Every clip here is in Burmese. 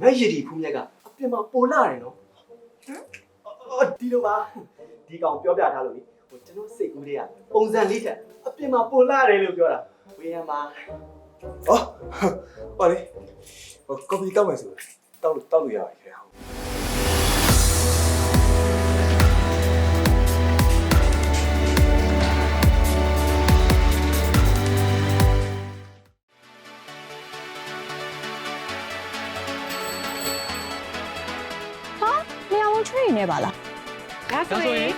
မက်ရည်ဒီဖူးမြက်ကအပြင်မှာပိုလာတယ်နော်ဟမ်အော်ဒီလိုပါဒီကောင်ပြောပြထားလို့လေဟိုကျွန်တော်စိတ်ကူးတွေကပုံစံလေးတက်အပြင်မှာပိုလာတယ်လို့ပြောတာဝေးရမှာအော်ဟောလေဟိုကော်ဖီတောက်မယ်ဆိုတောက်လို့တော ဒါဆိုရင်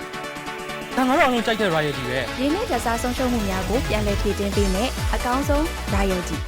ဒါငါတို့အောင်လုံးကြိုက်တဲ့ royalty ပဲ ရင်းနှီးကြစားဆုံးရှုံးမှုများကိုပြန်လည်ဖြည့်တင်းပေးမယ်အကောင်းဆုံး royalty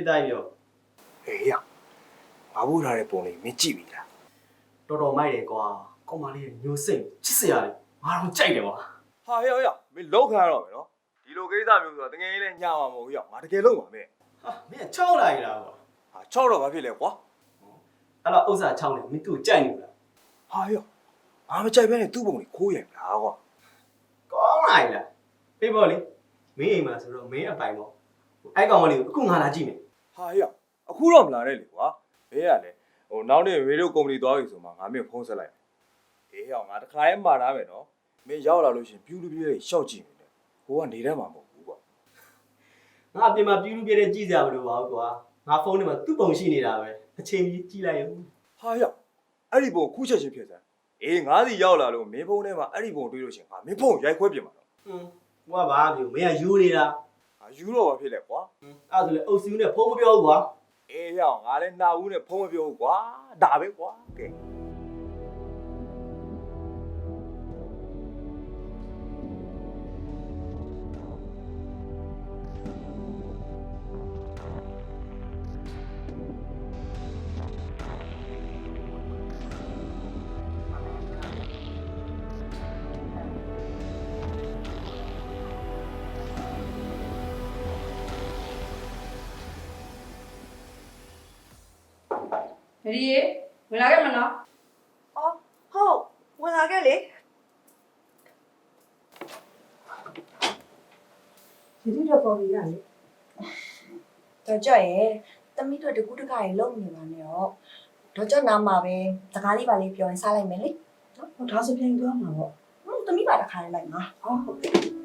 အေးတိုင်းပြောဟေးရငါဘူးထားတဲ့ပုံလေးမင်းကြည့်ပြီလားတော်တော်မိုက်တယ်ကွာကောင်မလေးရဲ့ညိုစိတ်ချစ်စရာလေငါတော့ကြိုက်တယ်ကွာဟာဟေးဟေးမင်းလောက်ခံရတော့မယ်နော်ဒီလိုကိစ္စမျိုးဆိုတာတကယ်ကြီးလဲညမှာမဟုတ်ဘူးရငါတကယ်လုံးပါမယ်ဟာမင်းကချောက်လိုက်တာကွာဟာ6တော့ဘာဖြစ်လဲကွာအဲ့တော့ဥစ္စာချောင်းနေမင်းသူ့ကိုကြိုက်နေဘူးလားဟာဟေးငါမကြိုက်ဘဲနဲ့သူ့ပုံလေးခိုးရင်လားကွာကောင်းလိုက်လားပြေးပေါ့လေမင်းအိမ်မှာဆိုတော့မင်းအပိုင်ပေါ့အဲ့ကောင်မလေးကိုအခုငါလာကြည့်မယ် ဟာဟေးအခုတော့မလာနဲ့လေကွာဘဲရလဲဟိုနောက်နေ့ရေဒီယိုကုမ္ပဏီသွားပြီဆိုမှငါမင်းဖုန်းဆက်လိုက်ဟေးဟောငါတခါရဲမှာထားမယ်နော်မင်းရောက်လာလို့ရှင်ပြူးလူပြည့်လေးရှော့ကြည့်နေတယ်ဟိုကနေတတ်မှာမဟုတ်ဘူးကွာငါအပြင်မှာပြူးလူပြတဲ့ကြည့်စရာမလိုပါဘူးကွာငါဖုန်းထဲမှာသူ့ပုံရှိနေတာပဲအချိန်ကြီးကြည့်လိုက်ရုံဟာရအဲ့ဒီပုံခုချက်ချင်းဖြစ်စမ်းအေးငါးစီရောက်လာလို့မင်းဖုန်းထဲမှာအဲ့ဒီပုံတွေးလို့ရှရင်ငါမင်းဖုန်းကိုရိုက်ခွဲပြင်မှာတော့ဟွန်းဟိုကဘာမျိုးမင်းကယူနေတာဟာ ယူတော့ဘာဖြစ်လဲကွာဟွန်းအဲ့ဒါဆိုလေအုပ်စုနဲ့ဖုန်းမပြောဘူးကွာအေးရအောင်ငါလည်းနှာဦးနဲ့ဖုန်းမပြောဘူးကွာဒါပဲကွာကဲ။ ဒီရေဝင်လာခဲ့မလားအော်ဟုတ်ဝင်လာခဲ့လေဒီဒီတော့ပေါ်ပြီးရလေတော့ကြော့ရဲ့တမီးတို့တကူးတကရေလုံနေပါနဲ့တော့တော့ကြော့နားမှာပဲစကားလေးပါလေးပြောရင်စားလိုက်မယ်လေနော်ဟိုဒါဆိုပြန်သွားမှာပေါ့ဟွန်းတမီးပါတခါလေးလိုက်မှာအော်ဟုတ်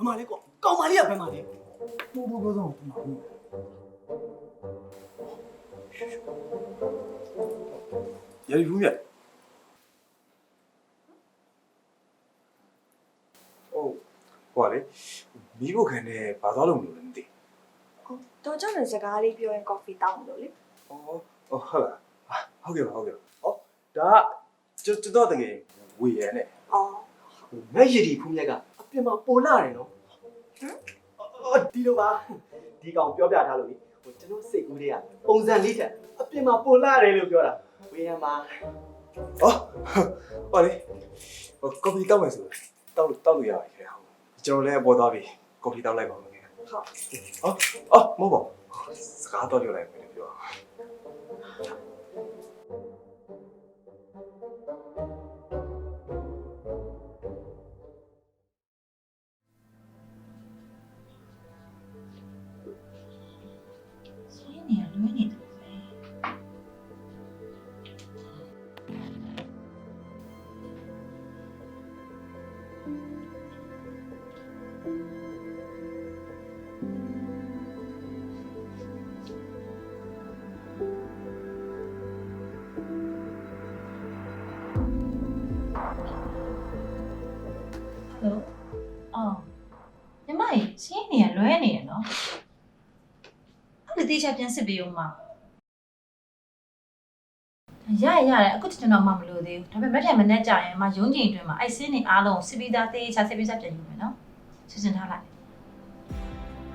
မမလေးကွာကောင်မလေးကဘယ်မှာလဲပို့ပို့ပြောတော့မှာဘူးရည်ဘူးမြတ်ဟုတ်ဟိုကလေမိဖို့ခံနေဘာသွားလို့မလို့လဲမသိတော့ကြောင့်လည်းစကားလေးပြောရင်ကော်ဖီတောင်းလို့လေဘူးဩဩဟုတ်လားဟုတ်ကဲ့ပါဟုတ်ကဲ့ပါဩဒါကကျွန်ကျွန်တော်တကယ်ဝေရနဲ့အော်ငါရည်ဒီဖူးမြက်ကအ ပြင်မှာပိုလာတယ်နော်ဟမ်အော်ဒီလိုပါဒီကောင်ပြောပြထားလို့လေဟိုကျွန်တော်စိတ်ကူးတွေကပုံစံလေးထက်အပြင်မှာပိုလာတယ်လို့ပြောတာဝေးရမှာဩဟောလေဟိုကော်ဖီတောက်မယ်ဆိုတောက်လို့တောက်လို့ရပါရဲ့ဟုတ်ကျွန်တော်လည်းပေါ်သွားပြီကော်ဖီတောက်လိုက်ပါမယ်ဟုတ်ဟောအော်မဟုတ်ပါဘူးစကားတော့ပြောလိုက်မယ်ပြော နေရလွဲနေရနော်အဲ့ဒီတေချာပြန်စစ်ပေးဦးမရရရတယ်အခုကျွန်တော်မှမလို့သေးဘူးဒါပေမဲ့မနေ့မနေ့ကြာရင်မရုံးချိန်အတွင်းမှာအဲ့စင်းနေအားလုံးစစ်ပြီးသားတေချာစစ်ပြီးသားပြန်ယူမယ်နော်စီစဉ်ထားလိုက်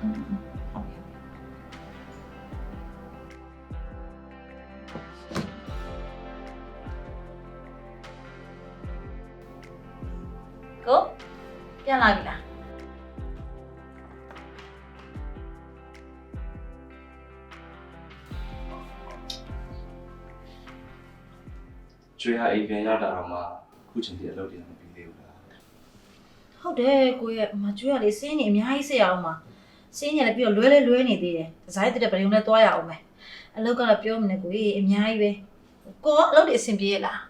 ဟုတ်ကဲ့ဟုတ်ကဲ့ကိုပြန်လာပြီလား ကျွေးဟာအိမ်ပြန်ရောက်တာတော့မှခုချိန်ထိအလုပ်တွေမပြီးသေးဘူးလားဟုတ်တယ်ကိုရဲ့မကျွေးရလေစင်းနေအများကြီးဆက်ရအောင်ပါစင်းနေလည်းပြီးတော့လွဲလဲလွဲနေသေးတယ်ဒီဇိုင်းတက်တဲ့ပရုံနဲ့တွားရအောင်မယ်အလုပ်ကတော့ပြောမနေကိုကြီးအများကြီးပဲကိုကအလုပ်တွေအဆင်ပြေရလား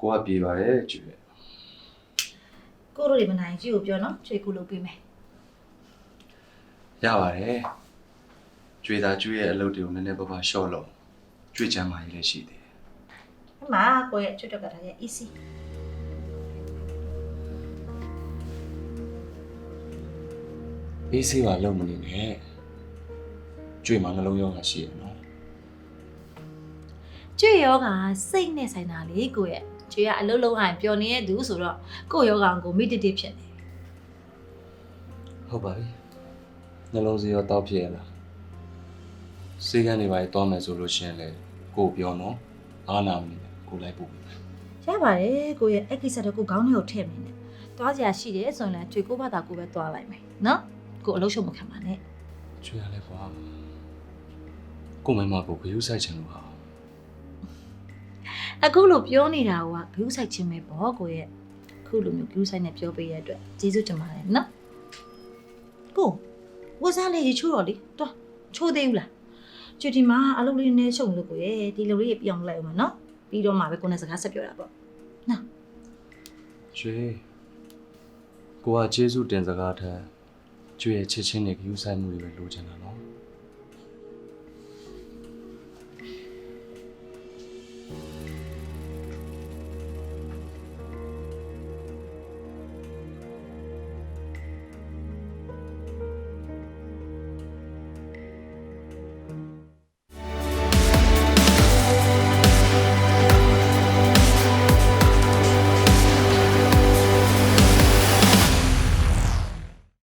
ကိုကပြေပါတယ်ကျွေးကိုတို့တွေမနိုင်ကြည့်ကိုပြောနော်ကျွေးကူလုပ်ပေးမယ်ရပါတယ်ကျွေးသားကျွေးရဲ့အလုပ်တွေကိုနည်းနည်းပါးပါရှော့လို့ကျွေးချမ်းမာကြီးလည်းရှိသေးတယ် အမကိုရဲ့ကျွတ်တော့ကတည်းက easy အေးဆေးပါလုံးမနေနဲ့ကျွေးမှာနှလုံးရောဂါရှိရနော်ကျွေးယောဂစိတ်နဲ့ဆိုင်တာလေကိုရဲ့ကျွေးကအလုပ်လုံးအောင်ပျော်နေတဲ့သူဆိုတော့ကိုယောဂကိုမိတိတိဖြစ်နေဟုတ်ပါပြီနှလုံးစီရောတောက်ဖြစ်ရလားစေကန်းတွေပါတွားမယ်ဆိုလို့ရှရင်လေကိုပြောနော်အားနာမနေနဲ့ ကိုလိုက်ပို့ပြီရပါတယ်ကိုရဲ့အဲ့ကိစ္စတော့ကိုခေါင်းထဲကိုထည့်မနေနဲ့တွားစရာရှိတယ်ဆိုရင်လည်းကျွေးကိုဘာသာကိုပဲတွားလိုက်မယ်နော်ကိုအလုပ်ရှုံမခံပါနဲ့ကျွေးရလဲကွာကိုမိမကိုဂရုစိုက်ချင်လို့ဟာအခုလိုပြောနေတာကဘ ᱹ ဆိုင်ချင်းပဲပေါ့ကိုရဲ့အခုလိုမျိုးဘ ᱹ ဆိုင်နဲ့ပြောပေးရတဲ့အတွက်ကျေးဇူးတင်ပါတယ်နော်ကိုဝစားလေးကြီးချိုးတော့လေတွားချိုးသေးဘူးလားကျွဒီမှာအလုပ်လေးနဲ့ရှုံလို့ကိုရဲ့ဒီလိုလေးပြောင်းလိုက်အောင်မနော် ပြီးတော့မှပဲကိုနဲ့စကားဆက်ပြောတာပေါ့ကျွေးကိုကကျေးဇူးတင်စကားထက်ကျွေးရဲ့ချစ်ချင်းနဲ့ဂရုစိုက်မှုတွေပဲလိုချင်တာနော်